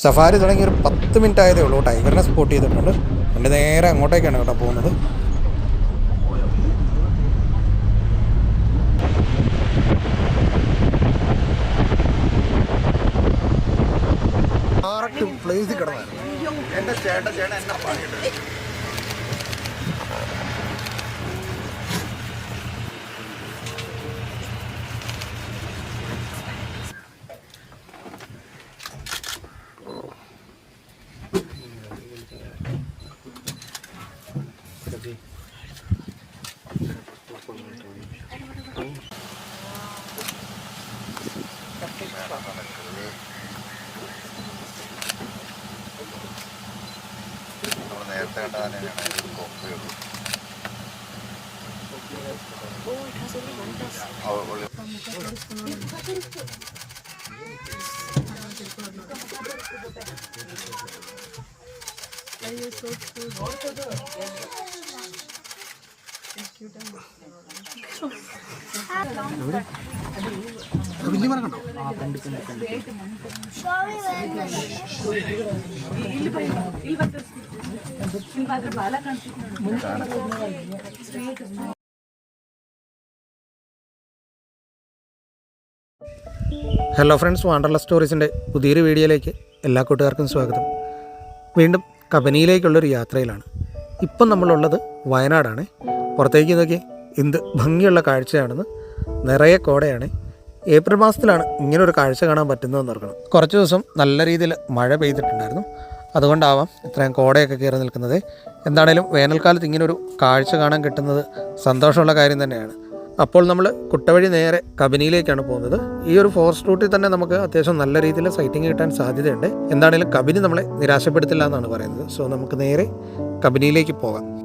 Safari തുടങ്ങി ഒരു പത്ത് മിനിറ്റ് ആയതേ ഉള്ളൂ. ടൈഗറിനെ സ്പോട്ട് ചെയ്തിട്ടുണ്ട്. വണ്ടി നേരെ അങ്ങോട്ടേക്കാണ് കേട്ടോ പോകുന്നത്. പ്ലേസ് കിടന്നായിരുന്നു. എന്റെ ചേട്ടൻ ചേട്ടൻ എന്നെ പണിയിട്ട് അവ ഉള്ളി വലിയ മരം കണ്ടോ ഹലോ ഫ്രണ്ട്സ് വാണ്ടർല സ്റ്റോറീസിന്റെ പുതിയൊരു വീഡിയോയിലേക്ക് എല്ലാ കൂട്ടുകാർക്കും സ്വാഗതം. വീണ്ടും കബനിയിലേക്കുള്ളൊരു യാത്രയിലാണ്. ഇപ്പം നമ്മളുള്ളത് വയനാടാണ്. പുറത്തേക്ക് നോക്കി എന്ത് ഭംഗിയുള്ള കാഴ്ചയാണെന്ന് നിറയെ കോടയാണ്. ഏപ്രിൽ മാസത്തിലാണ് ഇങ്ങനെ ഒരു കാഴ്ച കാണാൻ പറ്റുന്നതെന്ന് ഓർക്കണം. കുറച്ച് ദിവസം നല്ല രീതിയിൽ മഴ പെയ്തിട്ടുണ്ടായിരുന്നു. അതുകൊണ്ടാവാം ഇത്രയും കോടയൊക്കെ കയറി നിൽക്കുന്നത്. എന്താണേലും വേനൽക്കാലത്ത് ഇങ്ങനൊരു കാഴ്ച കാണാൻ കിട്ടുന്നത് സന്തോഷമുള്ള കാര്യം തന്നെയാണ്. അപ്പോൾ നമ്മൾ കുട്ടവഴി നേരെ കബനിയിലേക്കാണ് പോകുന്നത്. ഈ ഒരു ഫോറസ്റ്റ് റൂട്ടിൽ തന്നെ നമുക്ക് അത്യാവശ്യം നല്ല രീതിയിൽ സൈറ്റിംഗ് കിട്ടാൻ സാധ്യതയുണ്ട്. എന്താണേലും കബനി നമ്മളെ നിരാശപ്പെടുത്തില്ല എന്നാണ് പറയുന്നത്. സോ നമുക്ക് നേരെ കബനിയിലേക്ക് പോകാം.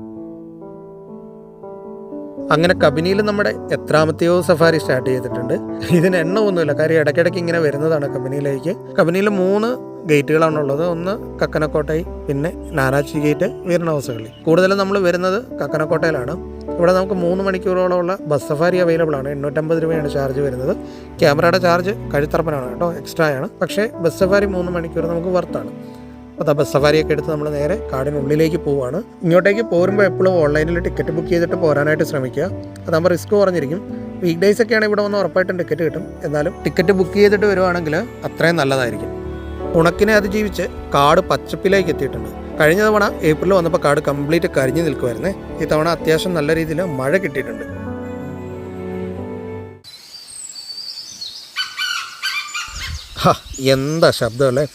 അങ്ങനെ കബനിയിൽ നമ്മുടെ എത്രാമത്തെയോ സഫാരി സ്റ്റാർട്ട് ചെയ്തിട്ടുണ്ട്. ഇതിന് എണ്ണമൊന്നുമില്ല. കാര്യം ഇടയ്ക്കിടയ്ക്ക് ഇങ്ങനെ വരുന്നതാണ് കബനിയിലേക്ക്. കബനിയിൽ മൂന്ന് ഗേറ്റുകളാണ് ഉള്ളത്. ഒന്ന് കക്കനക്കോട്ടൈ പിന്നെ നാനാച്ചി ഗേറ്റ് വീരണവസകളി കൂടുതലും നമ്മൾ വരുന്നത് കക്കനക്കോട്ടയിലാണ്. ഇവിടെ നമുക്ക് മൂന്ന് മണിക്കൂറോളമുള്ള ബസ് സഫാരി അവൈലബിൾ ആണ്. എണ്ണൂറ്റമ്പത് രൂപയാണ് ചാർജ് വരുന്നത്. ക്യാമറയുടെ ചാർജ് കഴുത്തറപ്പനാണ് കേട്ടോ. എക്സ്ട്രാ ആണ്. പക്ഷേ ബസ് സഫാരി മൂന്ന് മണിക്കൂർ നമുക്ക് വർത്താണ് അപ്പോൾ ബസ് സഫാരിയൊക്കെ എടുത്ത് നമ്മൾ നേരെ കാടിനുള്ളിലേക്ക് പോവുകയാണ് ഇങ്ങോട്ടേക്ക് പോരുമ്പോൾ എപ്പോഴും ഓൺലൈനിൽ ടിക്കറ്റ് ബുക്ക് ചെയ്തിട്ട് പോരാനായിട്ട് ശ്രമിക്കുക. അതാകുമ്പോൾ റിസ്ക് കുറഞ്ഞിരിക്കും. വീക്ക് ഡേയ്സ് ഒക്കെയാണ് ഇവിടെ വന്ന് ഉറപ്പായിട്ടും ടിക്കറ്റ് കിട്ടും. എന്നാലും ടിക്കറ്റ് ബുക്ക് ചെയ്തിട്ട് വരുവാണെങ്കിൽ അത്രയും നല്ലതായിരിക്കും. ഉണക്കിനെ അതിജീവിച്ച് കാട് പച്ചപ്പിലേക്ക് എത്തിയിട്ടുണ്ട്. കഴിഞ്ഞ തവണ ഏപ്രിൽ വന്നപ്പോൾ കാട് കംപ്ലീറ്റ് കരിഞ്ഞു നിൽക്കുമായിരുന്നേ ഈ തവണ അത്യാവശ്യം നല്ല രീതിയിൽ മഴ കിട്ടിയിട്ടുണ്ട്. എന്താ ശബ്ദമല്ലേ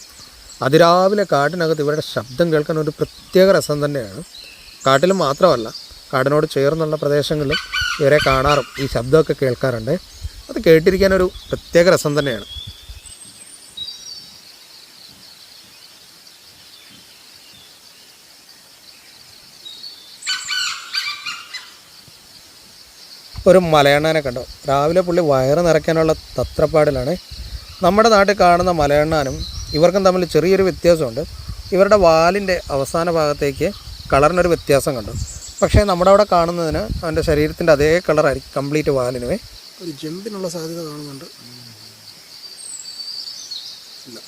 അതിരാവിലെ കാട്ടിനകത്ത് ഇവരുടെ ശബ്ദം കേൾക്കാൻ ഒരു പ്രത്യേക രസം തന്നെയാണ്. കാട്ടിൽ മാത്രമല്ല കാടിനോട് ചേർന്നുള്ള പ്രദേശങ്ങളിലും ഇവരെ കാണാറും ഈ ശബ്ദമൊക്കെ കേൾക്കാറുണ്ട്. അത് കേട്ടിരിക്കാനൊരു പ്രത്യേക രസം തന്നെയാണ്. ഒരു മലയണ്ണാനെ കണ്ടു. രാവിലെ പുള്ളി വയറ് നിറയ്ക്കാനുള്ള തത്രപ്പാടിലാണ്. നമ്മുടെ നാട്ടിൽ കാണുന്ന മലയണ്ണാനും ഇവർക്കും തമ്മിൽ ചെറിയൊരു വ്യത്യാസമുണ്ട്. ഇവരുടെ വാലിന്റെ അവസാന ഭാഗത്തേക്ക് കളറിനൊരു വ്യത്യാസം കണ്ടു. പക്ഷേ നമ്മുടെ അവിടെ കാണുന്നതിന് അവന്റെ ശരീരത്തിന്റെ അതേ കളറായിരിക്കും കംപ്ലീറ്റ് വാലിനുമേ ഒരു ജമ്പിനുള്ള സാധ്യത കാണുന്നുണ്ട്. ഇല്ല.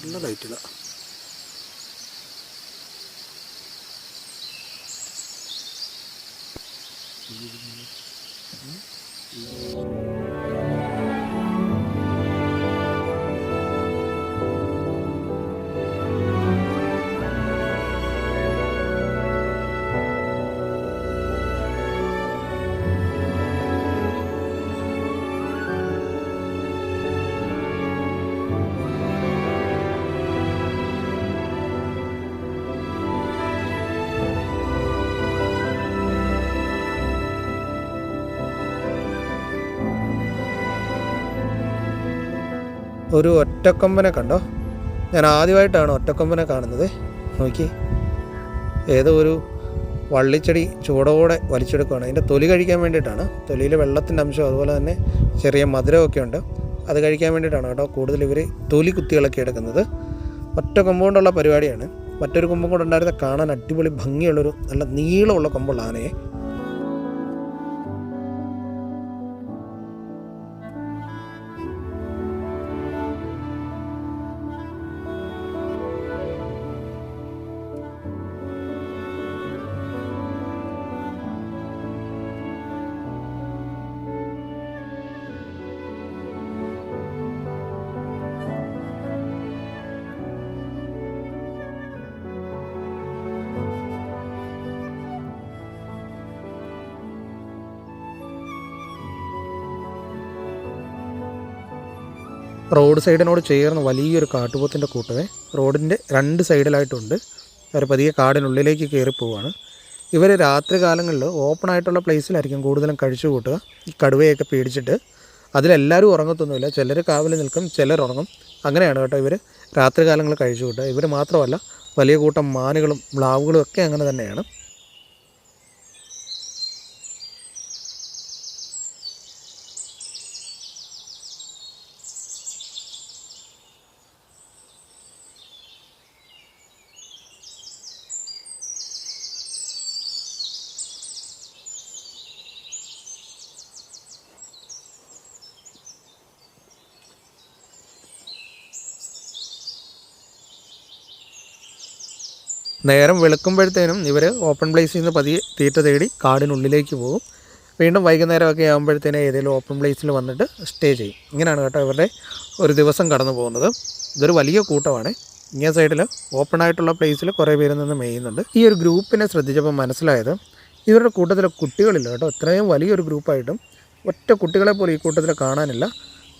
നല്ല ലൈറ്റില്ല ഒരു ഒറ്റക്കൊമ്പനെ കണ്ടോ? ഞാൻ ആദ്യമായിട്ടാണ് ഒറ്റക്കൊമ്പനെ കാണുന്നത്. നോക്കി. ഏതോ ഒരു വള്ളിച്ചെടി ചൂടോടെ വലിച്ചെടുക്കുകയാണ് അതിന്റെ തൊലി കഴിക്കാൻ വേണ്ടിയിട്ടാണ്. തൊലിയിൽ വെള്ളത്തിന്റെ അംശം അതുപോലെ തന്നെ ചെറിയ മധുരമൊക്കെ ഉണ്ട്. അത് കഴിക്കാൻ വേണ്ടിയിട്ടാണ് കേട്ടോ കൂടുതൽ ഇവർ തൊലി കുത്തികളൊക്കെ എടുക്കുന്നത്. ഒറ്റ കൊമ്പുകൊണ്ടുള്ള പരിപാടിയാണ്. മറ്റൊരു കൊമ്പും കൂടെ ഉണ്ടായിരുന്ന കാണാൻ അടിപൊളി ഭംഗിയുള്ളൊരു നല്ല നീളമുള്ള കൊമ്പുള്ള ആനയെ റോഡ് സൈഡിനോട് ചേർന്ന് വലിയൊരു കാട്ടുപോത്തിന്റെ കൂട്ടമേ റോഡിന്റെ രണ്ട് സൈഡിലായിട്ടുണ്ട്. അവർ പതിയെ കാടിനുള്ളിലേക്ക് കയറി പോവുകയാണ് ഇവർ രാത്രി കാലങ്ങളിൽ ഓപ്പൺ ആയിട്ടുള്ള പ്ലേസിലായിരിക്കും കൂടുതലും കഴിച്ചു കൂട്ടുക. ഈ കടുവയൊക്കെ പേടിച്ചിട്ട് അതിലെല്ലാവരും ഉറങ്ങത്തൊന്നുമില്ല. ചിലർ കാവൽ നിൽക്കും ചിലർ ഉറങ്ങും. അങ്ങനെയാണ് കേട്ടോ ഇവർ രാത്രി കാലങ്ങളിൽ കഴിച്ചു കൂട്ടുക. ഇവർ മാത്രമല്ല വലിയ കൂട്ടം മാനുകളും മ്ലാവുകളും ഒക്കെ അങ്ങനെ തന്നെയാണ്. നേരം വെളുക്കുമ്പോഴത്തേനും ഇവർ ഓപ്പൺ പ്ലേസിൽ നിന്ന് പതിയെ തീറ്റ തേടി കാടിനുള്ളിലേക്ക് പോകും. വീണ്ടും വൈകുന്നേരമൊക്കെ ആകുമ്പോഴത്തേനും ഏതെങ്കിലും ഓപ്പൺ പ്ലേസിൽ വന്നിട്ട് സ്റ്റേ ചെയ്യും. ഇങ്ങനെയാണ് കേട്ടോ ഇവരുടെ ഒരു ദിവസം കടന്നു പോകുന്നത്. ഇതൊരു വലിയ കൂട്ടമാണ്. ഇങ്ങനെ സൈഡിൽ ഓപ്പൺ ആയിട്ടുള്ള പ്ലേസിൽ കുറേ പേര് നിന്ന് മെയ്യുന്നുണ്ട് ഈ ഒരു ഗ്രൂപ്പിനെ ശ്രദ്ധിച്ചപ്പോൾ മനസ്സിലായത് ഇവരുടെ കൂട്ടത്തിലെ കുട്ടികളില്ല കേട്ടോ. ഇത്രയും വലിയൊരു ഗ്രൂപ്പായിട്ടും ഒറ്റ കുട്ടികളെ പോലും ഈ കൂട്ടത്തിൽ കാണാനില്ല.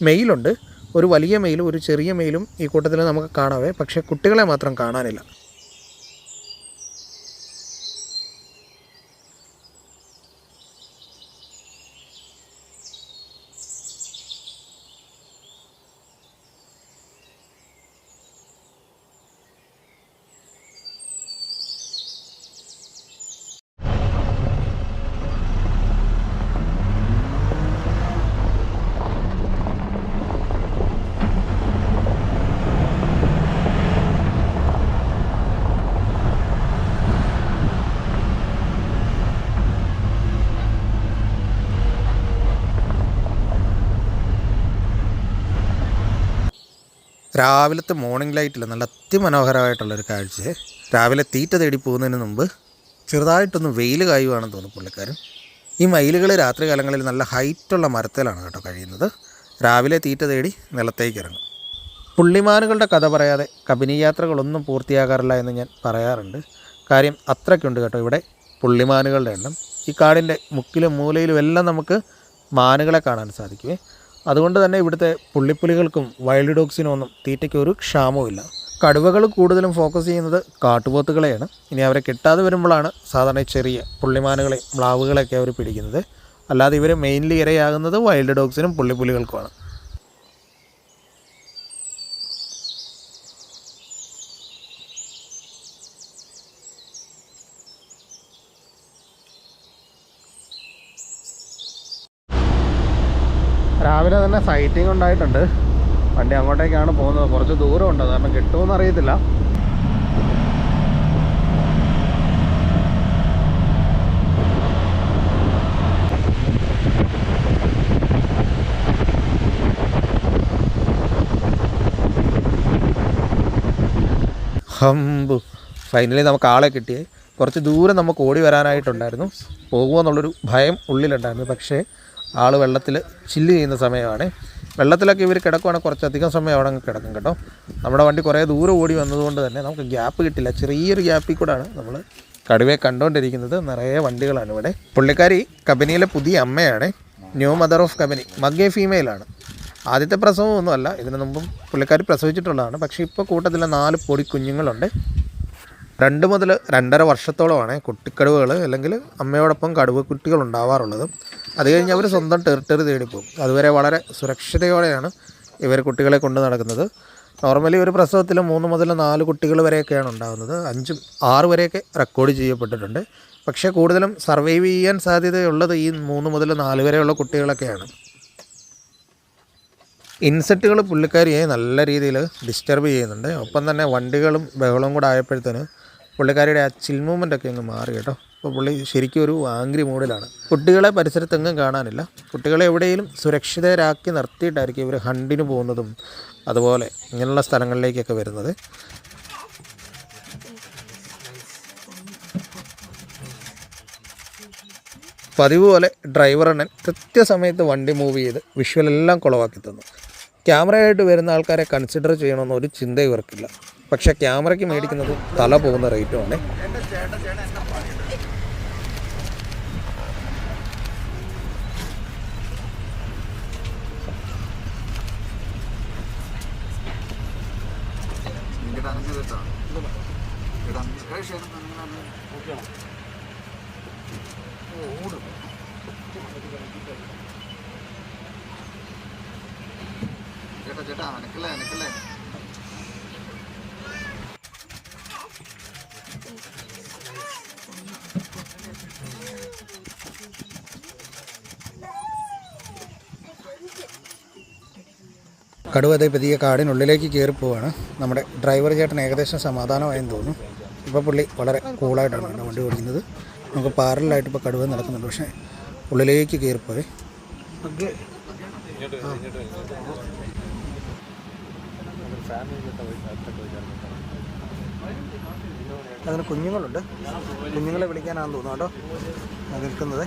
മെയിലുണ്ട് ഒരു വലിയ മെയിലും ഒരു ചെറിയ മെയിലും ഈ കൂട്ടത്തിൽ നമുക്ക് കാണാവേ. പക്ഷേ കുട്ടികളെ മാത്രം കാണാനില്ല. രാവിലത്തെ മോർണിംഗ് ലൈറ്റിൽ നല്ല അതിമനോഹരമായിട്ടുള്ളൊരു കാഴ്ച. രാവിലെ തീറ്റ തേടി പോകുന്നതിന് മുമ്പ് ചെറുതായിട്ടൊന്ന് വെയിൽ കായുവാണെന്ന് തോന്നുന്നു പുള്ളിക്കാരൻ. ഈ മയിലുകൾ രാത്രി കാലങ്ങളിൽ നല്ല ഹൈറ്റുള്ള മരത്തിലാണ് കേട്ടോ കഴിയുന്നത്. രാവിലെ തീറ്റ തേടി നിലത്തേക്ക് ഇറങ്ങും. പുള്ളിമാനുകളുടെ കഥ പറയാതെ കബിനി യാത്രകളൊന്നും പൂർത്തിയാകാറില്ല എന്ന് ഞാൻ പറയാറുണ്ട്. കാര്യം അത്രയ്ക്കുണ്ട് കേട്ടോ ഇവിടെ പുള്ളിമാനുകളുടെ എണ്ണം. ഈ കാടിന്റെ മുക്കിലും മൂലയിലും എല്ലാം നമുക്ക് മാനുകളെ കാണാൻ സാധിക്കുമേ അതുകൊണ്ട് തന്നെ ഇവിടുത്തെ പുള്ളിപ്പുലികൾക്കും വൈൽഡ് ഡോഗ്സിനും ഒന്നും തീറ്റയ്ക്ക് ഒരു ക്ഷാമവുമില്ല കടുവകൾ കൂടുതലും ഫോക്കസ് ചെയ്യുന്നത് കാട്ടുപോത്തുകളെയാണ്. ഇനി അവരെ കിട്ടാതെ വരുമ്പോഴാണ് സാധാരണ ചെറിയ പുള്ളിമാനുകളെ മ്ലാവുകളെയൊക്കെ അവർ പിടിക്കുന്നത്. അല്ലാതെ ഇവർ മെയിൻലി ഇരയാകുന്നത് വൈൽഡ് ഡോഗ്സിനും പുള്ളിപ്പുലികൾക്കുമാണ്. രാവിലെ തന്നെ സൈറ്റിംഗ് ഉണ്ടായിട്ടുണ്ട്. വണ്ടി അങ്ങോട്ടേക്കാണ് പോകുന്നത്. കുറച്ച് ദൂരമുണ്ട്. കാരണം കിട്ടുമെന്ന് അറിയത്തില്ല. ഹമ്പു ഫൈനലി നമുക്ക് ആളെ കിട്ടിയേ. കുറച്ച് ദൂരം നമുക്ക് ഓടി വരാനായിട്ടുണ്ടായിരുന്നു. പോകുമോ എന്നുള്ളൊരു ഭയം ഉള്ളിലുണ്ടായിരുന്നു. പക്ഷേ ആൾ വെള്ളത്തിൽ ചില്ല് ചെയ്യുന്ന സമയമാണ്. വെള്ളത്തിലൊക്കെ ഇവർ കിടക്കുവാണെങ്കിൽ കുറച്ചധികം സമയം അവിടെ കിടക്കും കേട്ടോ. നമ്മുടെ വണ്ടി കുറേ ദൂരം ഓടി വന്നതുകൊണ്ട് തന്നെ നമുക്ക് ഗ്യാപ്പ് കിട്ടില്ല. ചെറിയൊരു ഗ്യാപ്പിൽ കൂടാണ് നമ്മൾ കടുവയെ കണ്ടുകൊണ്ടിരിക്കുന്നത് നിറയെ വണ്ടികളാണ് ഇവിടെ. പുള്ളിക്കാരി കമ്പനിയിലെ പുതിയ അമ്മയാണ്. ന്യൂ മദർ ഓഫ് കമ്പനി മഗ്ഗേ ഫീമെയിലാണ് ആദ്യത്തെ പ്രസവമൊന്നുമല്ല. ഇതിനു മുമ്പും പുള്ളിക്കാരി പ്രസവിച്ചിട്ടുള്ളതാണ്. പക്ഷേ ഇപ്പോൾ കൂട്ടത്തിൽ നാല് പൊടി കുഞ്ഞുങ്ങളുണ്ട്. രണ്ട് മുതൽ രണ്ടര വർഷത്തോളമാണ് കുട്ടിക്കടുവകൾ അല്ലെങ്കിൽ അമ്മയോടൊപ്പം കടുവ കുട്ടികൾ ഉണ്ടാവാറുള്ളത്. അത് കഴിഞ്ഞ് അവർ സ്വന്തം ടെറിട്ടറി തേടിപ്പോകും അതുവരെ വളരെ സുരക്ഷിതയോടെയാണ് ഇവർ കുട്ടികളെ കൊണ്ട് നടക്കുന്നത്. നോർമലി ഒരു പ്രസവത്തിൽ മൂന്ന് മുതൽ നാല് കുട്ടികൾ വരെയൊക്കെയാണ് ഉണ്ടാകുന്നത് അഞ്ചും ആറ് വരെയൊക്കെ റെക്കോർഡ് ചെയ്യപ്പെട്ടിട്ടുണ്ട്. പക്ഷേ കൂടുതലും സർവൈവ് ചെയ്യാൻ സാധ്യതയുള്ളത് ഈ മൂന്ന് മുതൽ നാല് വരെയുള്ള കുട്ടികളൊക്കെയാണ്. ഇൻസെറ്റുകൾ പുള്ളിക്കാരിയെ നല്ല രീതിയിൽ ഡിസ്റ്റർബ് ചെയ്യുന്നുണ്ട്. ഒപ്പം തന്നെ വണ്ടികളും ബഹളവും കൂടെ ആയപ്പോഴത്തേന് പുള്ളിക്കാരിയുടെ ആ ചിൽ മൂവ്മെന്റ് ഒക്കെ അങ്ങ് മാറി കേട്ടോ. അപ്പോൾ പുള്ളി ശരിക്കും ഒരു ആംഗ്രി മൂഡിലാണ് കുട്ടികളെ പരിസരത്തെങ്ങും കാണാനില്ല. കുട്ടികളെ എവിടെയും സുരക്ഷിതരാക്കി നിർത്തിയിട്ടായിരിക്കും ഇവർ ഹണ്ടിന് പോകുന്നതും അതുപോലെ ഇങ്ങനെയുള്ള സ്ഥലങ്ങളിലേക്കൊക്കെ വരുന്നത്. പതിവ് പോലെ ഡ്രൈവർ അണ്ണൻ കൃത്യസമയത്ത് വണ്ടി മൂവ് ചെയ്ത് വിഷ്വലെല്ലാം കുളവാക്കി തന്നു. ക്യാമറയായിട്ട് വരുന്ന ആൾക്കാരെ കൺസിഡർ ചെയ്യണമെന്നൊരു ചിന്ത ഇവർക്കില്ല. പക്ഷേ ക്യാമറയ്ക്ക് മേടിക്കുന്നത് തല പോകുന്ന റേറ്റുമാണ് ചേട്ടാ അനക്ക് കേട്ടോ ചേട്ടാ അനക്ക് ചേട്ടാ ചേട്ടാ ചേട്ടാ അനക്കല്ലേ അനക്കല്ലേ കടുവ അതേ പതിയെ കാടിനുള്ളിലേക്ക് കയറിപ്പോവാണ് നമ്മുടെ ഡ്രൈവർ ചേട്ടൻ ഏകദേശം സമാധാനമായെന്ന് തോന്നുന്നു. ഇപ്പോൾ പുള്ളി വളരെ കൂളായിട്ടാണ് വണ്ടി ഓടിക്കുന്നത്. നമുക്ക് പാരലായിട്ട് ഇപ്പോൾ കടുവ നടക്കുന്നുണ്ട്. പക്ഷേ ഉള്ളിലേക്ക് കയറിപ്പോയി അതിന് കുഞ്ഞുങ്ങളുണ്ട്. കുഞ്ഞുങ്ങളെ വിളിക്കാനാണെന്ന് തോന്നുന്നു കേട്ടോ. നിൽക്കുന്നത്.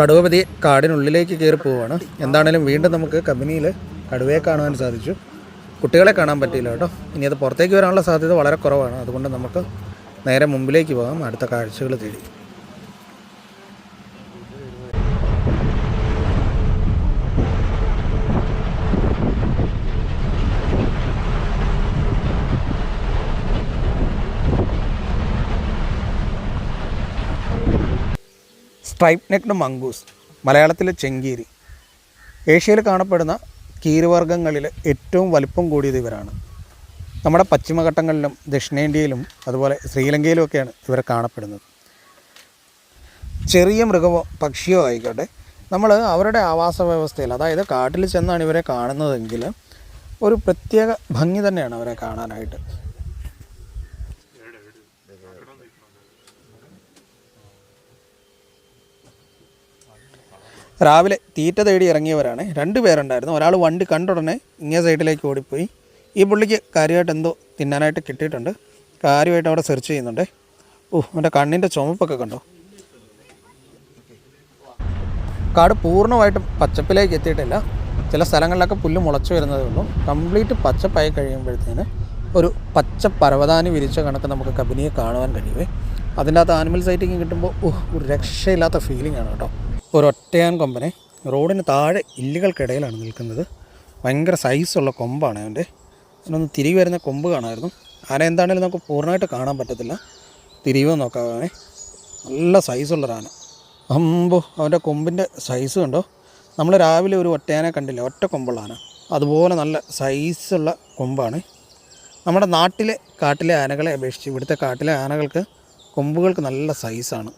കടുവപതി കാടിനുള്ളിലേക്ക് കയറി പോവുകയാണ് എന്താണേലും വീണ്ടും നമുക്ക് കമ്പനിയിൽ കടുവയെ കാണുവാൻ സാധിച്ചു. കുട്ടികളെ കാണാൻ പറ്റിയില്ല കേട്ടോ. ഇനി അത് പുറത്തേക്ക് വരാനുള്ള സാധ്യത വളരെ കുറവാണ്. അതുകൊണ്ട് നമുക്ക് നേരെ മുമ്പിലേക്ക് പോകാം. അടുത്ത കാഴ്ചകൾ തേടി. സ്ട്രൈപ്പ് നെക്ഡ് മംഗൂസ് മലയാളത്തിലെ ചെങ്കീരി. ഏഷ്യയിൽ കാണപ്പെടുന്ന കീരിവർഗങ്ങളിൽ ഏറ്റവും വലിപ്പം കൂടിയത് ഇവരാണ്. നമ്മുടെ പശ്ചിമഘട്ടങ്ങളിലും ദക്ഷിണേന്ത്യയിലും അതുപോലെ ശ്രീലങ്കയിലും ഒക്കെയാണ് ഇവർ കാണപ്പെടുന്നത്. ചെറിയ മൃഗമോ പക്ഷിയോ ആയിക്കോട്ടെ നമ്മൾ അവരുടെ ആവാസ വ്യവസ്ഥയിൽ അതായത് കാട്ടിൽ ചെന്നാണ് ഇവരെ കാണുന്നതെങ്കിൽ ഒരു പ്രത്യേക ഭംഗി തന്നെയാണ് അവരെ കാണാനായിട്ട്. രാവിലെ തീറ്റ തേടി ഇറങ്ങിയവരാണ്. രണ്ട് പേരുണ്ടായിരുന്നു. ഒരാൾ വണ്ടി കണ്ട ഉടനെ ഇങ്ങേ സൈഡിലേക്ക് ഓടിപ്പോയി. ഈ പുള്ളിക്ക് കാര്യമായിട്ട് എന്തോ തിന്നാനായിട്ട് കിട്ടിയിട്ടുണ്ട്. കാര്യമായിട്ട് അവിടെ സെർച്ച് ചെയ്യുന്നുണ്ട്. ഓ അവന്റെ കണ്ണിന്റെ ചുമപ്പൊക്കെ കണ്ടോ? കാട് പൂർണമായിട്ടും പച്ചപ്പിലേക്ക് എത്തിയിട്ടില്ല. ചില സ്ഥലങ്ങളിലൊക്കെ പുല്ല് മുളച്ചു വരുന്നതേ ഉള്ളൂ. കംപ്ലീറ്റ് പച്ചപ്പായി കഴിയുമ്പോഴത്തേന് ഒരു പച്ച പരവതാനി വിരിച്ച കണക്ക് നമുക്ക് കബനിയെ കാണുവാൻ കഴിയുമേ അതിന്റെ അകത്ത് ആനിമൽ സൈറ്റിങ് കിട്ടുമ്പോൾ ഒരു രക്ഷയില്ലാത്ത ഫീലിംഗ് ആണ് കേട്ടോ. ഒരു ഒറ്റയാൻ കൊമ്പനെ. റോഡിന് താഴെ ഇല്ലുകൾക്കിടയിലാണ് നിൽക്കുന്നത്. ഭയങ്കര സൈസുള്ള കൊമ്പാണ് അവന്റെ. അതിനൊന്ന് തിരികെ വരുന്ന കൊമ്പ് കാണാമായിരുന്നു. ആന എന്താണെങ്കിലും നമുക്ക് പൂർണമായിട്ട് കാണാൻ പറ്റത്തില്ല. തിരിവ് നോക്കാവേ നല്ല സൈസുള്ള ആന അമ്പോ അവന്റെ കൊമ്പിന്റെ സൈസ് കണ്ടോ? നമ്മൾ രാവിലെ ഒരു ഒറ്റയാനെ കണ്ടില്ല. ഒറ്റ കൊമ്പുള്ള ആന. അതുപോലെ നല്ല സൈസുള്ള കൊമ്പാണ്. നമ്മുടെ നാട്ടിലെ കാട്ടിലെ ആനകളെ അപേക്ഷിച്ച് ഇവിടുത്തെ കാട്ടിലെ ആനകൾക്ക് കൊമ്പുകൾക്ക് നല്ല സൈസാണ്.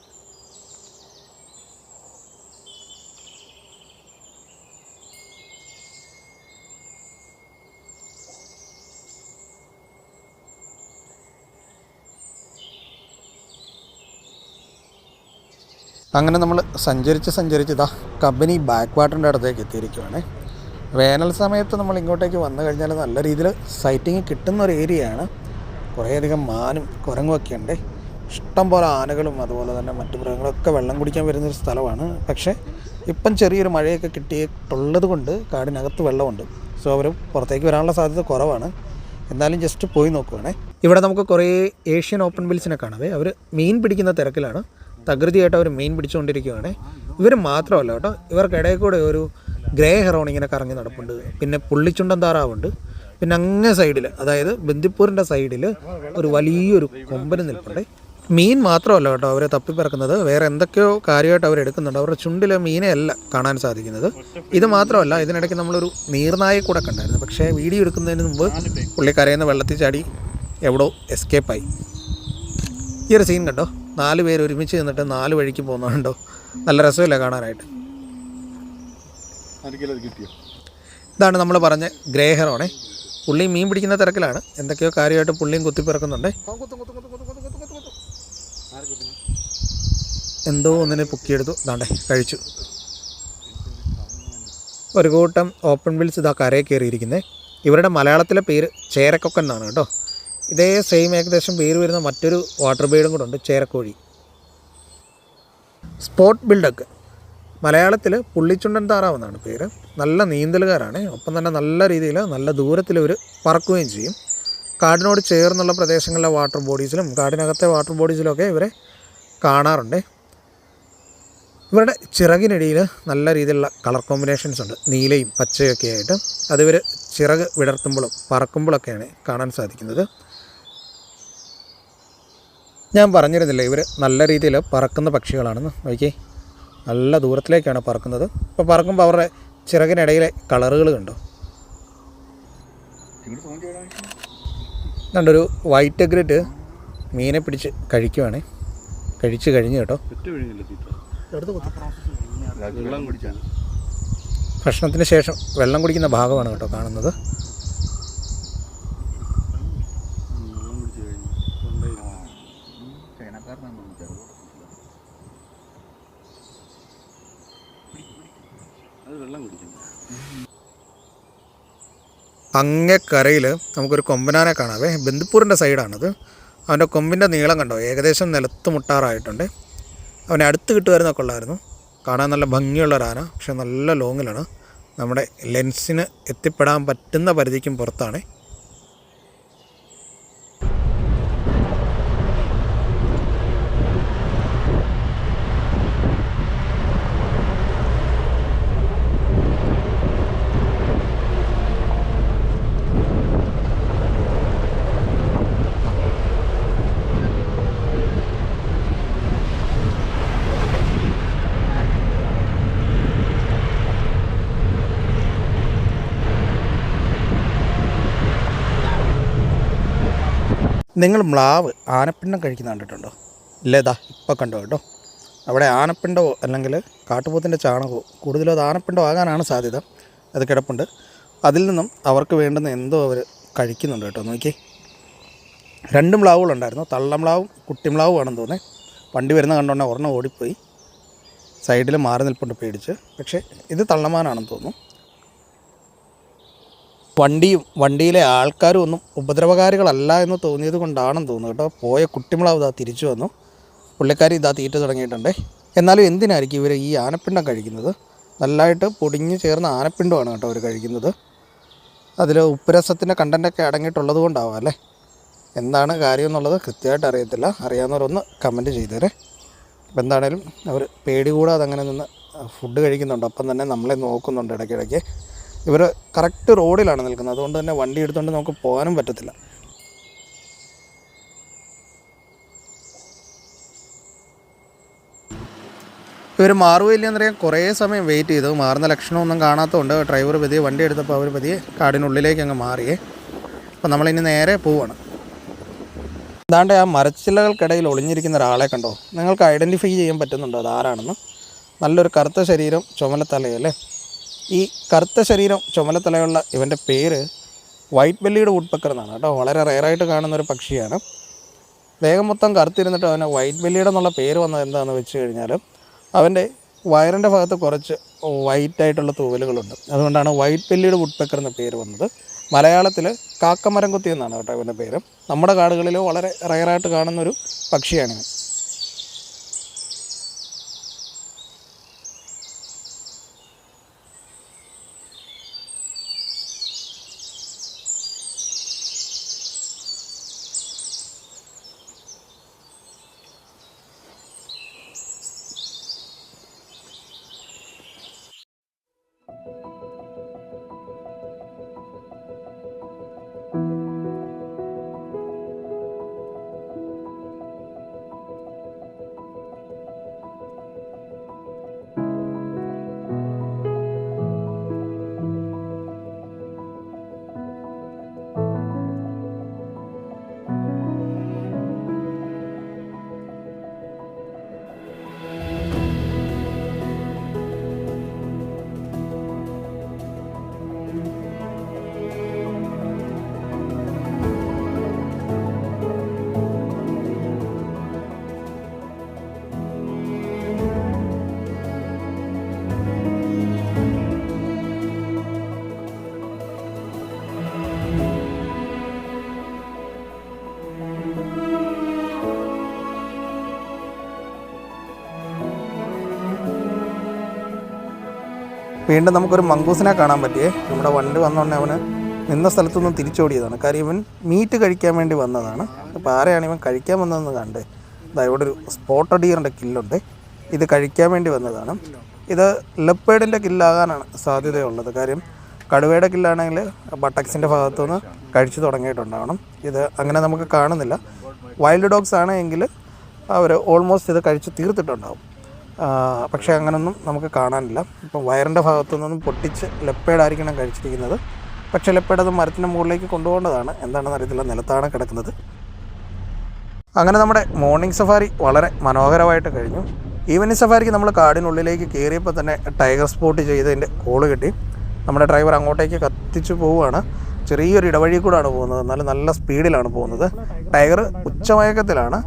അങ്ങനെ നമ്മൾ സഞ്ചരിച്ച് സഞ്ചരിച്ച് ഇതാ കമ്പനി ബാക്ക് വാട്ടറിന്റെ അടുത്തേക്ക് എത്തിയിരിക്കുകയാണ് വേനൽ സമയത്ത് നമ്മൾ ഇങ്ങോട്ടേക്ക് വന്നു കഴിഞ്ഞാൽ നല്ല രീതിയിൽ സൈറ്റിങ് കിട്ടുന്ന ഒരു ഏരിയയാണ് കുറേയധികം മാനും കുരങ്ങും ഒക്കെ ഉണ്ട്. ഇഷ്ടം പോലെ ആനകളും അതുപോലെ തന്നെ മറ്റു മൃഗങ്ങളൊക്കെ വെള്ളം കുടിക്കാൻ വരുന്നൊരു സ്ഥലമാണ്. പക്ഷേ ഇപ്പം ചെറിയൊരു മഴയൊക്കെ കിട്ടിയിട്ടുള്ളത് കൊണ്ട് കാടിനകത്ത് വെള്ളമുണ്ട്. സോ അവർ പുറത്തേക്ക് വരാനുള്ള സാധ്യത കുറവാണ്. എന്നാലും ജസ്റ്റ് പോയി നോക്കുവാണേ. ഇവിടെ നമുക്ക് കുറേ ഏഷ്യൻ ഓപ്പൺ ബിൽസിനെ കാണാവേ അവർ മീൻ പിടിക്കുന്ന തിരക്കിലാണ്. തകൃതിയായിട്ട് അവർ മീൻ പിടിച്ചുകൊണ്ടിരിക്കുകയാണ് ഇവർ മാത്രമല്ല കേട്ടോ. ഇവർക്കിടയിൽ കൂടെ ഒരു ഗ്രേ ഹെറോൺ ഇങ്ങനെ കറങ്ങി നടപ്പുണ്ട്. പിന്നെ പുള്ളിച്ചുണ്ടൻ താറാവുണ്ട്. പിന്നെ അങ്ങേ സൈഡിൽ അതായത് ബന്ദിപ്പൂരിന്റെ സൈഡിൽ ഒരു വലിയൊരു കൊമ്പന് നിൽപ്പുണ്ട്. മീൻ മാത്രമല്ല കേട്ടോ അവരെ തപ്പിപ്പറക്കുന്നത്. വേറെ എന്തൊക്കെയോ കാര്യമായിട്ട് അവർ എടുക്കുന്നുണ്ട്. അവരുടെ ചുണ്ടിലെ മീനെയല്ല കാണാൻ സാധിക്കുന്നത്. ഇത് മാത്രമല്ല ഇതിനിടയ്ക്ക് നമ്മളൊരു നീർനായെ കൂടെ കണ്ടായിരുന്നു. പക്ഷേ വീഡിയോ എടുക്കുന്നതിന് മുമ്പ് പുള്ളിക്കരയിൽ നിന്ന് വെള്ളത്തിൽ ചാടി എവിടോ എസ്കേപ്പായി ഈ ഒരു സീൻ കണ്ടോ? നാല് പേര് ഒരുമിച്ച് നിന്നിട്ട് നാല് വഴിക്ക് പോകുന്നുണ്ടോ നല്ല രസമില്ല കാണാനായിട്ട്. ഇതാണ് നമ്മൾ പറഞ്ഞ ഗ്രേഹറാണേ. പുള്ളി മീൻ പിടിക്കുന്ന തിരക്കിലാണ്. എന്തൊക്കെയോ കാര്യമായിട്ട് പുള്ളിയും കുത്തിപ്പിറക്കുന്നുണ്ട്. എന്തോ ഒന്നിനെ പൊക്കിയെടുത്തു. ഇതാണ്ടേ കഴിച്ചു. ഒരു കൂട്ടം ഓപ്പൺ ബിൽസ് ഇതാ കരയെ കയറിയിരിക്കുന്നത് ഇവരുടെ മലയാളത്തിലെ പേര് ചേരക്കൊക്കൻ എന്നാണ് കേട്ടോ. ഇതേ സെയിം ഏകദേശം പേര് വരുന്ന മറ്റൊരു വാട്ടർ ബേഡും കൂടെ ഉണ്ട് ചേരക്കോഴി. സ്പോട്ട് ബിൽഡക്ക് മലയാളത്തിൽ പുള്ളിച്ചുണ്ടൻ താറാവെന്നാണ് പേര്. നല്ല നീന്തലുകാരാണ് ഒപ്പം തന്നെ നല്ല രീതിയിൽ നല്ല ദൂരത്തിൽ ഇവർ പറക്കുകയും ചെയ്യും. കാടിനോട് ചേർന്നുള്ള പ്രദേശങ്ങളിലെ വാട്ടർ ബോഡീസിലും കാടിനകത്തെ വാട്ടർ ബോഡീസിലൊക്കെ ഇവരെ കാണാറുണ്ട്. ഇവരുടെ ചിറകിനിടയിൽ നല്ല രീതിയിലുള്ള കളർ കോമ്പിനേഷൻസ് ഉണ്ട്. നീലയും പച്ചയൊക്കെ ആയിട്ട്. അതിവർ ചിറക് വിടർത്തുമ്പോഴും പറക്കുമ്പോഴൊക്കെയാണ് കാണാൻ സാധിക്കുന്നത്. ഞാൻ പറഞ്ഞിരുന്നില്ല ഇവർ നല്ല രീതിയിൽ പറക്കുന്ന പക്ഷികളാണെന്ന്? നോക്കിയേ. നല്ല ദൂരത്തിലേക്കാണ് പറക്കുന്നത്. അപ്പോൾ പറക്കുമ്പോൾ അവരുടെ ചിറകിനിടയിലെ കളറുകൾ കണ്ടോ? കണ്ടൊരു വൈറ്റ് ഗ്രിഡ് മീനെ പിടിച്ച് കഴിക്കുവാണ്. കഴിച്ച് കഴിഞ്ഞു കേട്ടോ. ഭക്ഷണത്തിന് ശേഷം വെള്ളം കുടിക്കുന്ന ഭാഗമാണ് കേട്ടോ കാണുന്നത് ചൈനക്കാരനാണ് ചെറുതോടെ അത് വെള്ളം കുടിക്കുന്നു അങ്ങേക്കരയിൽ നമുക്കൊരു കൊമ്പനാനെ കാണാവേ. ബന്ദിപ്പൂരിന്റെ സൈഡാണത്. അവന്റെ കൊമ്പിന്റെ നീളം കണ്ടോ? ഏകദേശം നിലത്ത് മുട്ടാറായിട്ടുണ്ട്. അവനെ അടുത്ത് കിട്ടുമായിരുന്നൊക്കെ ഉള്ളായിരുന്നു. കാണാൻ നല്ല ഭംഗിയുള്ള ഒരു ആന പക്ഷെ നല്ല ലോങ്ങിലാണ് നമ്മുടെ ലെൻസിന് എത്തിപ്പെടാൻ പറ്റുന്ന പരിധിക്കും പുറത്താണ്. നിങ്ങൾ മ്ലാവ് ആനപ്പിണ്ടം കഴിക്കുന്ന കണ്ടിട്ടുണ്ടോ? ഇല്ലേതാ ഇപ്പം കണ്ടോ കേട്ടോ. അവിടെ ആനപ്പിണ്ടമോ അല്ലെങ്കിൽ കാട്ടുപോത്തിന്റെ ചാണകമോ കൂടുതലും അത് ആനപ്പിണ്ടം ആകാനാണ് സാധ്യത. അത് കിടപ്പുണ്ട്. അതിൽ നിന്നും അവർക്ക് വേണ്ടുന്ന എന്തോ അവർ കഴിക്കുന്നുണ്ട് കേട്ടോ. നോക്കി രണ്ട് മ്ലാവുകളുണ്ടായിരുന്നു. തള്ളമ്ലാവും കുട്ടിമ്ലാവും ആണെന്ന് തോന്നേ വണ്ടി വരുന്ന കണ്ടോണ്ടെ ഓടിപ്പോയി. സൈഡിൽ മാറി നിൽപ്പുണ്ട് പേടിച്ച്. പക്ഷേ ഇത് തള്ളമാനാണെന്ന് തോന്നുന്നു. വണ്ടിയും വണ്ടിയിലെ ആൾക്കാരും ഒന്നും ഉപദ്രവകാരികളല്ല എന്ന് തോന്നിയത് കൊണ്ടാണെന്ന് തോന്നുന്നു കേട്ടോ. പോയ കുട്ടിമുളാവ് ഇതാ തിരിച്ചു വന്നു. പുള്ളിക്കാരി ഇതാ തീറ്റ തുടങ്ങിയിട്ടുണ്ട്. എന്നാലും എന്തിനായിരിക്കും ഇവർ ഈ ആനപ്പിണ്ടം കഴിക്കുന്നത്? നല്ലതായിട്ട് പൊടിഞ്ഞു ചേർന്ന ആനപ്പിണ്ടമാണ് കേട്ടോ അവർ കഴിക്കുന്നത്. അതിൽ ഉപ്പുരസത്തിന്റെ കണ്ടന്റൊക്കെ അടങ്ങിയിട്ടുള്ളത് കൊണ്ടാവാം അല്ലേ? എന്താണ് കാര്യം എന്നുള്ളത് കൃത്യമായിട്ട് അറിയത്തില്ല. അറിയാവുന്നവരൊന്ന് കമന്റ് ചെയ്തേരെ. അപ്പോൾ എന്താണേലും അവർ പേടി കൂടാതെ അങ്ങനെ നിന്ന് ഫുഡ് കഴിക്കുന്നുണ്ട്. അപ്പം തന്നെ നമ്മളെ നോക്കുന്നുണ്ട് ഇടയ്ക്കിടയ്ക്ക്. ഇവർ കറക്റ്റ് റോഡിലാണ് നിൽക്കുന്നത്. അതുകൊണ്ട് തന്നെ വണ്ടി എടുത്തുകൊണ്ട് നമുക്ക് പോകാനും പറ്റത്തില്ല. ഇവർ മാറുകയില്ല എന്നറിയാൻ കുറേ സമയം വെയിറ്റ് ചെയ്തു. മാറുന്ന ലക്ഷണമൊന്നും കാണാത്തതുകൊണ്ട് ഡ്രൈവർ പതിയെ വണ്ടി എടുത്തപ്പോൾ അവർ പതിയെ കാടിനുള്ളിലേക്ക് അങ്ങ് മാറിയേ അപ്പോൾ നമ്മളിനി നേരെ പോവാണ്. അതാണ്ട് ആ മരച്ചില്ലകൾക്കിടയിൽ ഒളിഞ്ഞിരിക്കുന്ന ഒരാളെ കണ്ടോ? നിങ്ങൾക്ക് ഐഡന്റിഫൈ ചെയ്യാൻ പറ്റുന്നുണ്ടോ? അത് ആരാണെന്ന്? നല്ലൊരു കറുത്ത ശരീരം ചുമലത്തലയല്ലേ? ഈ കറുത്ത ശരീരം ചുമലത്തലയുള്ള ഇവന്റെ പേര് വൈറ്റ് ബെല്ലിയുടെ വുഡ്പക്കർ എന്നാണ് കേട്ടോ. വളരെ റെയറായിട്ട് കാണുന്ന ഒരു പക്ഷിയാണ്. വേഗം മൊത്തം കറുത്തിരുന്നിട്ട് അവന് വൈറ്റ് ബെല്ലിയുടെ എന്നുള്ള പേര് വന്നത് എന്താണെന്ന് വെച്ച് കഴിഞ്ഞാൽ അവന്റെ വയറിന്റെ ഭാഗത്ത് കുറച്ച് വൈറ്റ് ആയിട്ടുള്ള തൂവലുകളുണ്ട്. അതുകൊണ്ടാണ് വൈറ്റ് ബെല്ലിയുടെ വുഡ്പക്കർ എന്ന പേര് വന്നത്. മലയാളത്തിൽ കാക്കമരം കുത്തി എന്നാണ് കേട്ടോ ഇവന്റെ പേര്. നമ്മുടെ കാടുകളിൽ വളരെ റയറായിട്ട് കാണുന്നൊരു പക്ഷിയാണിവൻ വീണ്ടും നമുക്കൊരു മങ്കൂസിനെ കാണാൻ പറ്റിയേ. നമ്മുടെ വണ്ടി വന്നോണ്ട് അവന് നിന്ന സ്ഥലത്തുനിന്ന് തിരിച്ചോടിയതാണ്. കാര്യം ഇവൻ മീറ്റ് കഴിക്കാൻ വേണ്ടി വന്നതാണ്. അപ്പോൾ ആരെയാണ് ഇവൻ കഴിക്കാൻ വന്നതെന്ന് കണ്ടേ. ഇതാ ഇവിടെ ഒരു സ്പോട്ട് ഡിയറിന്റെ കില്ലുണ്ട്. ഇത് കഴിക്കാൻ വേണ്ടി വന്നതാണ്. ഇത് ലെപ്പേഡിന്റെ കില്ലാകാനാണ് സാധ്യതയുള്ളത്. കാര്യം കടുവയുടെ കില്ലാണെങ്കിൽ ബട്ടക്സിന്റെ ഭാഗത്തുനിന്ന് കഴിച്ചു തുടങ്ങിയിട്ടുണ്ടാവണം. ഇത് അങ്ങനെ നമുക്ക് കാണുന്നില്ല. വൈൽഡ് ഡോഗ്സ് ആണെങ്കിൽ അവർ ഓൾമോസ്റ്റ് ഇത് കഴിച്ച് തീർത്തിട്ടുണ്ടാവും. പക്ഷേ അങ്ങനൊന്നും നമുക്ക് കാണാനില്ല. ഇപ്പം വയറിന്റെ ഭാഗത്തു പൊട്ടിച്ച് ലെപ്പേഡായിരിക്കണം കഴിച്ചിരിക്കുന്നത്. പക്ഷേ ലെപ്പേഡ് അത് മരത്തിന്റെ മുകളിലേക്ക് കൊണ്ടുപോകേണ്ടതാണ്. എന്താണെന്ന് അറിയത്തില്ല. നിലത്താണ് കിടക്കുന്നത്. അങ്ങനെ നമ്മുടെ മോർണിംഗ് സഫാരി വളരെ മനോഹരമായിട്ട് കഴിഞ്ഞു. ഈവനിങ് സഫാരിക്ക് നമ്മൾ കാടിനുള്ളിലേക്ക് കയറിയപ്പോൾ തന്നെ ടൈഗർ സ്പോട്ട് ചെയ്തതിന്റെ കോൾ കിട്ടി. നമ്മുടെ ഡ്രൈവർ അങ്ങോട്ടേക്ക് കത്തിച്ചു പോവുകയാണ്. ചെറിയൊരു ഇടവഴി കൂടാണ് പോകുന്നത്. എന്നാലും നല്ല സ്പീഡിലാണ് പോകുന്നത്. ടൈഗർ ഉച്ചമയക്കത്തിലാണ്.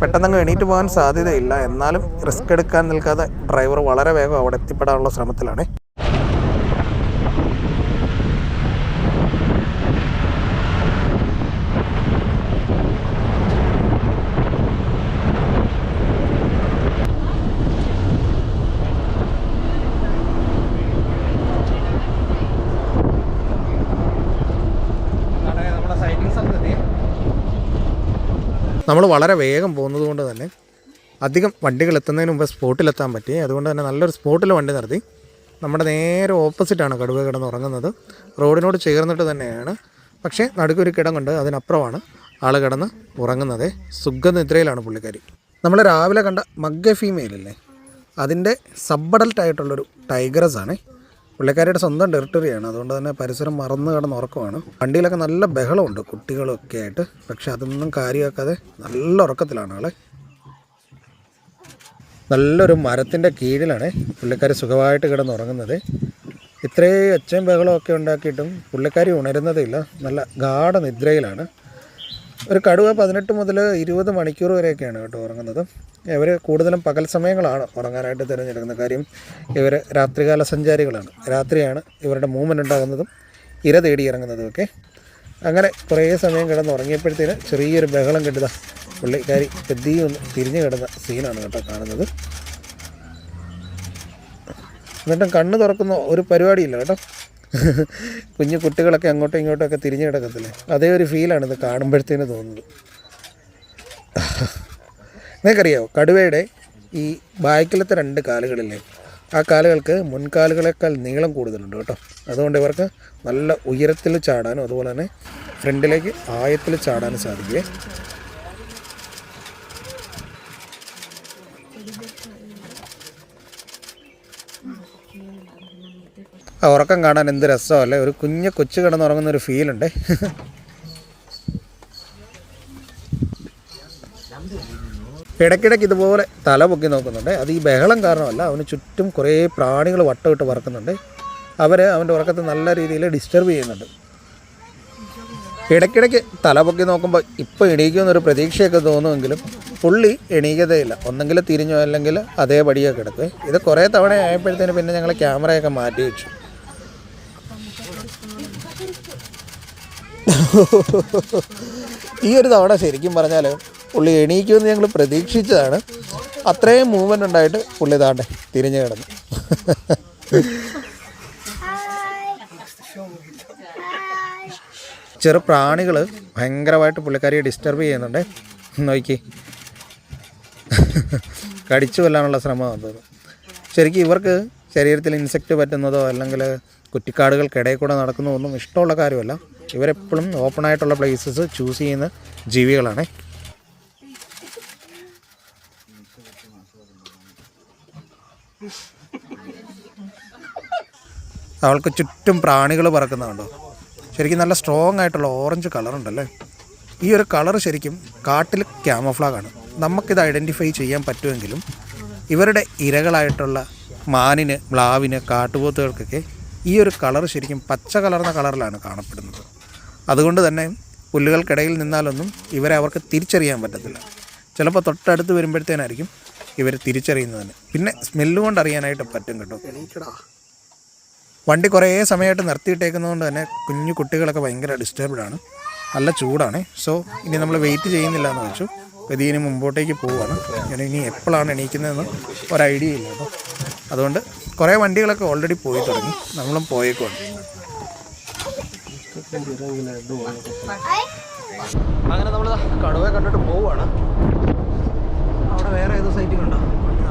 പെട്ടെന്നങ്ങ് എണീറ്റ് പോകാൻ സാധ്യതയില്ല. എന്നാലും റിസ്ക് എടുക്കാൻ നിൽക്കാതെ ഡ്രൈവർ വളരെ വേഗം അവിടെ എത്തിപ്പെടാനുള്ള ശ്രമത്തിലാണ്. നമ്മൾ വളരെ വേഗം പോകുന്നത് കൊണ്ട് തന്നെ അധികം വണ്ടികൾ എത്തുന്നതിന് മുമ്പ് സ്പോട്ടിലെത്താൻ പറ്റി. അതുകൊണ്ട് തന്നെ നല്ലൊരു സ്പോട്ടിൽ വണ്ടി നിർത്തി. നമ്മുടെ നേരെ ഓപ്പോസിറ്റാണ് കടുവ കിടന്ന് ഉറങ്ങുന്നത്. റോഡിനോട് ചേർന്നിട്ട് തന്നെയാണ്. പക്ഷേ നടുക്കൊരു കിടങ്ങുണ്ട്. അതിനപ്പുറമാണ് ആൾ കിടന്ന് ഉറങ്ങുന്നത്. സുഖനിദ്രയിലാണ് പുള്ളിക്കാരി. നമ്മൾ രാവിലെ കണ്ട മഗ്ഗ ഫീമെയിലല്ലേ അതിന്റെ സബ്ബഡൽട്ടായിട്ടുള്ളൊരു ടൈഗറസ് ആണ് പുള്ളിക്കാരിയുടെ സ്വന്തം ടെറിട്ടറിയാണ് അതുകൊണ്ട് തന്നെ പരിസരം മറന്നു കിടന്ന് ഉറക്കമാണ്. വണ്ടിയിലൊക്കെ നല്ല ബഹളമുണ്ട് കുട്ടികളൊക്കെ ആയിട്ട്. പക്ഷെ അതൊന്നും കാര്യമാക്കാതെ നല്ല ഉറക്കത്തിലാണ് ആളെ. നല്ലൊരു മരത്തിന്റെ കീഴിലാണ് പുള്ളിക്കാരി സുഖമായിട്ട് കിടന്നുറങ്ങുന്നത് ഇത്രയും ഒച്ചയും ബഹളമൊക്കെ ഉണ്ടാക്കിയിട്ടും പുള്ളിക്കാരി ഉണരുന്നതില്ല. നല്ല ഗാഠ നിദ്രയിലാണ് ഒരു കടുവ പതിനെട്ട് മുതൽ ഇരുപത് മണിക്കൂർ വരെയൊക്കെയാണ് കേട്ടോ ഉറങ്ങുന്നത്. ഇവർ കൂടുതലും പകൽ സമയങ്ങളാണ് ഉറങ്ങാനായിട്ട് തിരഞ്ഞെടുക്കുന്ന കാര്യം. ഇവർ രാത്രികാല സഞ്ചാരികളാണ്. രാത്രിയാണ് ഇവരുടെ മൂവ്മെന്റ് ഉണ്ടാകുന്നതും ഇര തേടി ഇറങ്ങുന്നതും ഒക്കെ. അങ്ങനെ കുറേ സമയം കിടന്ന് ഉറങ്ങിയപ്പോഴത്തേന് ചെറിയൊരു ബഹളം കിട്ടുക പുള്ളിക്കാരി പെദ്ദി ഒന്ന് തിരിഞ്ഞു കിടന്ന സീനാണ് കേട്ടോ കാണുന്നത്. എന്നിട്ടും കണ്ണ് തുറക്കുന്ന ഒരു പരിപാടിയില്ല കേട്ടോ. കുഞ്ഞു കുട്ടികളൊക്കെ അങ്ങോട്ടും ഇങ്ങോട്ടും ഒക്കെ തിരിഞ്ഞു കിടക്കത്തില്ലേ? അതേ ഒരു ഫീലാണ് ഇത് കാണുമ്പോഴത്തേന് തോന്നുന്നത്. നിങ്ങൾക്കറിയാമോ കടുവയുടെ ഈ ബാക്കിലത്തെ രണ്ട് കാലുകളില്ലേ ആ കാലുകൾക്ക് മുൻകാലുകളേക്കാൾ നീളം കൂടുതലുണ്ട് കേട്ടോ. അതുകൊണ്ട് ഇവർക്ക് നല്ല ഉയരത്തിൽ ചാടാനും അതുപോലെ തന്നെ ഫ്രണ്ടിലേക്ക് ആയത്തിൽ ചാടാനും സാധിക്കുമേ ഉറക്കം കാണാൻ എന്ത് രസമല്ലേ? ഒരു കുഞ്ഞ് കൊച്ചു കിടന്നുറങ്ങുന്ന ഒരു ഫീലുണ്ട് ഇടയ്ക്കിടയ്ക്ക് ഇതുപോലെ തല പൊക്കി നോക്കുന്നുണ്ട്. അത് ഈ ബഹളം കാരണമല്ല അവന് ചുറ്റും കുറേ പ്രാണികൾ വട്ടമിട്ട് പറക്കുന്നുണ്ട് അവർ അവന്റെ ഉറക്കത്തെ നല്ല രീതിയിൽ ഡിസ്റ്റർബ് ചെയ്യുന്നുണ്ട്. ഇടയ്ക്കിടയ്ക്ക് തല പൊക്കി നോക്കുമ്പോൾ ഇപ്പോൾ എണീക്കുമെന്നൊരു പ്രതീക്ഷയൊക്കെ തോന്നുമെങ്കിലും പുള്ളി എണീക്കതേയില്ല ഒന്നെങ്കിൽ തിരിഞ്ഞോ അല്ലെങ്കിൽ അതേപടിയോ കിടക്കുക ഇത് കുറേ തവണ ആയപ്പോഴത്തേന് പിന്നെ ഞങ്ങൾ ക്യാമറയൊക്കെ മാറ്റി വെച്ചു. ഈ ഒരു തവണ ശരിക്കും പറഞ്ഞാൽ പുള്ളി എണീക്കുമെന്ന് ഞങ്ങൾ പ്രതീക്ഷിച്ചതാണ്. അത്രയും മൂവ്മെന്റ് ഉണ്ടായിട്ട് പുള്ളി താണ്ടെ തിരിഞ്ഞു കിടന്നു. ചെറു പ്രാണികൾ ഭയങ്കരമായിട്ട് പുള്ളിക്കാരിയെ ഡിസ്റ്റർബ് ചെയ്യുന്നുണ്ട്. നോക്കി. കടിച്ചു കൊല്ലാനുള്ള ശ്രമം തോന്നുന്നു ശരിക്കും ഇവർക്ക് ശരീരത്തിൽ ഇൻസെക്റ്റ് പറ്റുന്നതോ അല്ലെങ്കിൽ കുറ്റിക്കാടുകൾക്കിടയിൽ കൂടെ നടക്കുന്ന ഒന്നും ഇഷ്ടമുള്ള കാര്യമല്ല. ഇവരെപ്പോഴും ഓപ്പൺ ആയിട്ടുള്ള പ്ലേസസ് ചൂസ് ചെയ്യുന്ന ജീവികളാണ്. അവൾക്ക് ചുറ്റും പ്രാണികൾ പറക്കുന്നുണ്ടോ? ശരിക്കും നല്ല സ്ട്രോങ് ആയിട്ടുള്ള ഓറഞ്ച് കളറുണ്ടല്ലേ ഈ ഒരു കളർ ശരിക്കും കാട്ടിൽ ക്യാമഫ്ലാഗാണ് നമുക്കിത് ഐഡന്റിഫൈ ചെയ്യാൻ പറ്റുമെങ്കിലും ഇവരുടെ ഇരകളായിട്ടുള്ള മാനിന് മ്ലാവിന് കാട്ടുപോത്തുകൾക്കൊക്കെ ഈ ഒരു കളർ ശരിക്കും പച്ച കലർന്ന കളറിലാണ് കാണപ്പെടുന്നത്. അതുകൊണ്ട് തന്നെ പുല്ലുകൾക്കിടയിൽ നിന്നാലൊന്നും ഇവരെ അവർക്ക് തിരിച്ചറിയാൻ പറ്റത്തില്ല. ചിലപ്പോൾ തൊട്ടടുത്ത് വരുമ്പോഴത്തേനായിരിക്കും ഇവർ തിരിച്ചറിയുന്നത് പിന്നെ സ്മെല്ല് കൊണ്ട് അറിയാനായിട്ട് പറ്റും കേട്ടോ. വണ്ടി കുറേ സമയമായിട്ട് നിർത്തിയിട്ടേക്കുന്നതുകൊണ്ട് തന്നെ കുഞ്ഞു കുട്ടികളൊക്കെ ഭയങ്കര ഡിസ്റ്റർബ്ഡ് ആണ്. നല്ല ചൂടാണ്. സോ ഇനി നമ്മൾ വെയിറ്റ് ചെയ്യുന്നില്ല എന്ന് വെച്ചു. ഇതിന് മുമ്പോട്ടേക്ക് പോവുകയാണ് ഞാൻ ഇനി എപ്പോഴാണ് എണീക്കുന്നതെന്ന് ഒരു ഐഡിയ ഇല്ല അപ്പോൾ അതുകൊണ്ട് കുറേ വണ്ടികളൊക്കെ ഓൾറെഡി പോയി തുടങ്ങി. നമ്മളും പോയേക്കുവാണ്. അങ്ങനെ നമ്മൾ കടുവയെ കണ്ടിട്ട് പോവുകയാണ് അവിടെ വേറെ ഏതോ സൈറ്റ് കണ്ടോ വണ്ടി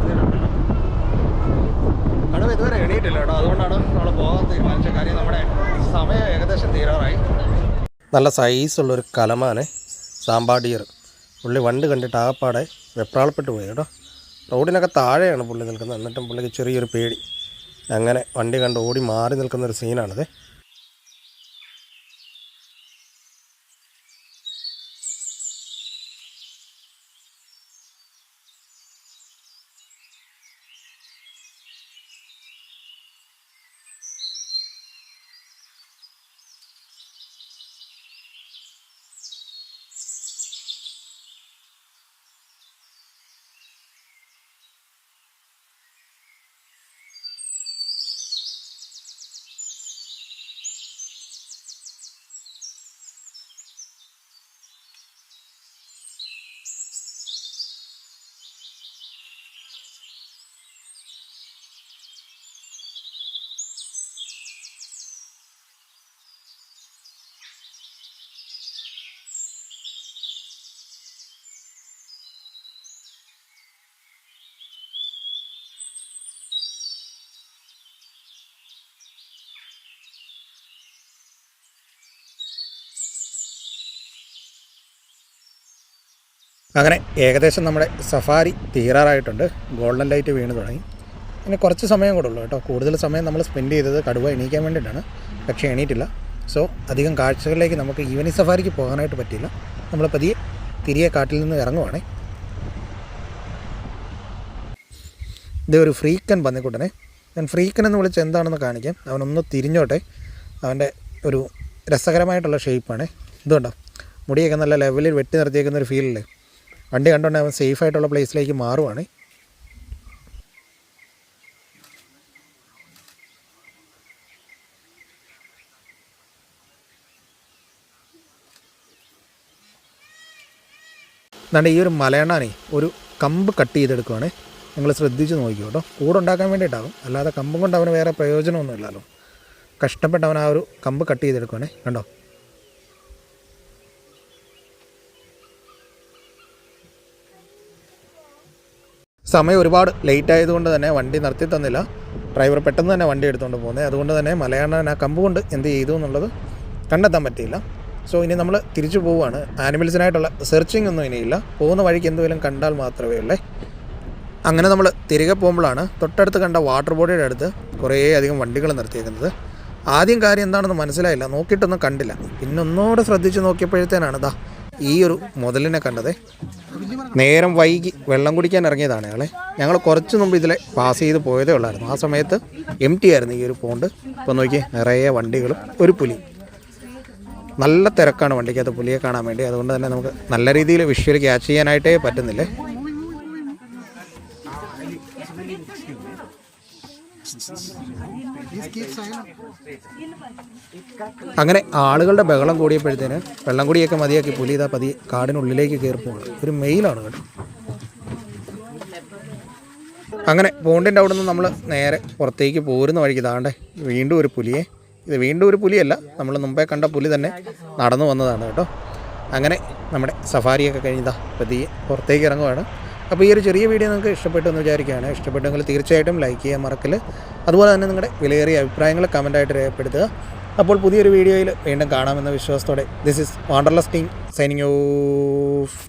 കടുവ ഇതുവരെ എണീറ്റില്ല കേട്ടോ. അതുകൊണ്ടാണ് നമ്മൾ പോകാൻ തീരുമാനിച്ച കാര്യം നമ്മുടെ സമയം ഏകദേശം തീരാറായി. നല്ല സൈസുള്ളൊരു കലമാണ് സാമ്പാടിയർ പുള്ളി വണ്ട് കണ്ടിട്ട് ആകപ്പാടെ വെപ്രാളപ്പെട്ട് പോയി കേട്ടോ. റോഡിനൊക്കെ താഴെയാണ് പുള്ളി നിൽക്കുന്നത്. എന്നിട്ടും പുള്ളിക്ക് ചെറിയൊരു പേടി. അങ്ങനെ വണ്ടി കണ്ട് ഓടി മാറി നിൽക്കുന്ന ഒരു സീനാണിത് അങ്ങനെ ഏകദേശം നമ്മുടെ സഫാരി തീരാറായിട്ടുണ്ട്. ഗോൾഡൻ ലൈറ്റ് വീണ് തുടങ്ങി. ഇനി കുറച്ച് സമയം കൂടെ ഉള്ളൂ കേട്ടോ. കൂടുതൽ സമയം നമ്മൾ സ്പെൻഡ് ചെയ്തത് കടുവ എണീക്കാൻ വേണ്ടിയിട്ടാണ്. പക്ഷേ എണീറ്റില്ല. സോ അധികം കാഴ്ചകളിലേക്ക് നമുക്ക് ഈവനിങ് സഫാരിക്ക് പോകാനായിട്ട് പറ്റില്ല നമ്മൾ പതിയെ തിരികെ കാട്ടിൽ നിന്ന് ഇറങ്ങുവാണേ. ഇത് ഒരു ഫ്രീക്കൻ പന്നിക്കുട്ടനെ. ഞാൻ ഫ്രീക്കൻ എന്ന് വിളിച്ച് എന്താണെന്ന് കാണിക്കാം. അവനൊന്ന് തിരിഞ്ഞോട്ടെ. അവന്റെ ഒരു രസകരമായിട്ടുള്ള ഷേപ്പാണ് ഇതുകൊണ്ടോ. മുടിയൊക്കെ നല്ല ലെവലിൽ വെട്ടി നിർത്തിയേക്കുന്ന ഒരു ഫീലില്ലേ വണ്ടി കണ്ടുകൊണ്ട് അവൻ സേഫ് ആയിട്ടുള്ള പ്ലേസിലേക്ക് മാറുവാണ്. എന്നാണ്ട് ഈ ഒരു മലയണ്ണാനേ ഒരു കമ്പ് കട്ട് ചെയ്തെടുക്കുവാണ്. നിങ്ങൾ ശ്രദ്ധിച്ച് നോക്കിയോ കേട്ടോ. കൂടെ ഉണ്ടാക്കാൻ വേണ്ടിയിട്ടാകും അല്ലാതെ കമ്പും കൊണ്ട് അവന് വേറെ പ്രയോജനമൊന്നുമില്ലല്ലോ. കഷ്ടപ്പെട്ടവൻ ആ ഒരു കമ്പ് കട്ട് ചെയ്തെടുക്കുവാണേ. കണ്ടോ? സമയം ഒരുപാട് ലേറ്റ് ആയതുകൊണ്ട് തന്നെ വണ്ടി നിർത്തി തന്നില്ല. ഡ്രൈവർ പെട്ടെന്ന് തന്നെ വണ്ടി എടുത്തുകൊണ്ട് പോകുന്നത് അതുകൊണ്ട് തന്നെ മലയാളൻ ആ കമ്പ് കൊണ്ട് എന്ത് ചെയ്തു എന്നുള്ളത് കണ്ടെത്താൻ പറ്റിയില്ല. സോ ഇനി നമ്മൾ തിരിച്ചു പോവുകയാണ് ആനിമൽസിനായിട്ടുള്ള സെർച്ചിങ് ഒന്നും ഇനിയില്ല. പോകുന്ന വഴിക്ക് എന്തെങ്കിലും കണ്ടാൽ മാത്രമേ ഉള്ളേ. അങ്ങനെ നമ്മൾ തിരികെ പോകുമ്പോഴാണ് തൊട്ടടുത്ത് കണ്ട വാട്ടർ ബോഡിയുടെ അടുത്ത് കുറേ അധികം വണ്ടികൾ നിർത്തിയിരിക്കുന്നത് ആദ്യം കാര്യം എന്താണെന്ന് മനസ്സിലായില്ല. നോക്കിയിട്ടൊന്നും കണ്ടില്ല. പിന്നെ ഒന്നുകൂടെ ശ്രദ്ധിച്ച് നോക്കിയപ്പോഴത്തേനാണ് ദാ ഈ ഒരു മുതലിനെ കണ്ടത്. നേരം വൈകി വെള്ളം കുടിക്കാൻ ഇറങ്ങിയതാണ് അയാളെ ഞങ്ങൾ കുറച്ച് മുമ്പ് ഇതിലെ പാസ് ചെയ്ത് പോയതേ ഉള്ളായിരുന്നു. ആ സമയത്ത് എം ടി ആയിരുന്നു ഈ ഒരു പോണ്ട് ഇപ്പോൾ നോക്കി നിറയെ വണ്ടികളും ഒരു പുലി. നല്ല തിരക്കാണ് വണ്ടിക്കകത്ത് പുലിയെ കാണാൻ വേണ്ടി. അതുകൊണ്ട് തന്നെ നമുക്ക് നല്ല രീതിയിൽ വിഷ്വൽ ക്യാച്ച് ചെയ്യാനായിട്ടേ പറ്റുന്നില്ലേ? അങ്ങനെ ആളുകളുടെ ബഹളം കൂടിയപ്പോഴത്തേന് വെള്ളം കൂടിയൊക്കെ മതിയാക്കി പുലി ഇതാ പതി കാടിനുള്ളിലേക്ക് കയറി പോവാണ്. ഒരു മെയിലാണ് കേട്ടോ. അങ്ങനെ പോണ്ടിന്റെ അവിടെ നിന്ന് നമ്മൾ നേരെ പുറത്തേക്ക് പോരുന്ന വഴിക്ക് ഇതാണ്ടേ വീണ്ടും ഒരു പുലിയെ. ഇത് വീണ്ടും ഒരു പുലിയല്ല നമ്മൾ മുമ്പേ കണ്ട പുലി തന്നെ നടന്നു വന്നതാണ് കേട്ടോ. അങ്ങനെ നമ്മുടെ സഫാരിയൊക്കെ കഴിഞ്ഞതാ പതിയെ പുറത്തേക്ക് ഇറങ്ങുവാണ്. അപ്പോൾ ഈ ഒരു ചെറിയ വീഡിയോ നിങ്ങൾക്ക് ഇഷ്ടപ്പെട്ടു എന്ന് വിചാരിക്കുകയാണ്. ഇഷ്ടപ്പെട്ടെങ്കിൽ തീർച്ചയായിട്ടും ലൈക്ക് ചെയ്യാൻ മറക്കൽ. അതുപോലെ തന്നെ നിങ്ങളുടെ വിലയേറിയ അഭിപ്രായങ്ങൾ കമന്റായിട്ട് രേഖപ്പെടുത്തുക. അപ്പോൾ പുതിയൊരു വീഡിയോയിൽ വീണ്ടും കാണാമെന്ന വിശ്വാസത്തോടെ. This is Wanderless team signing off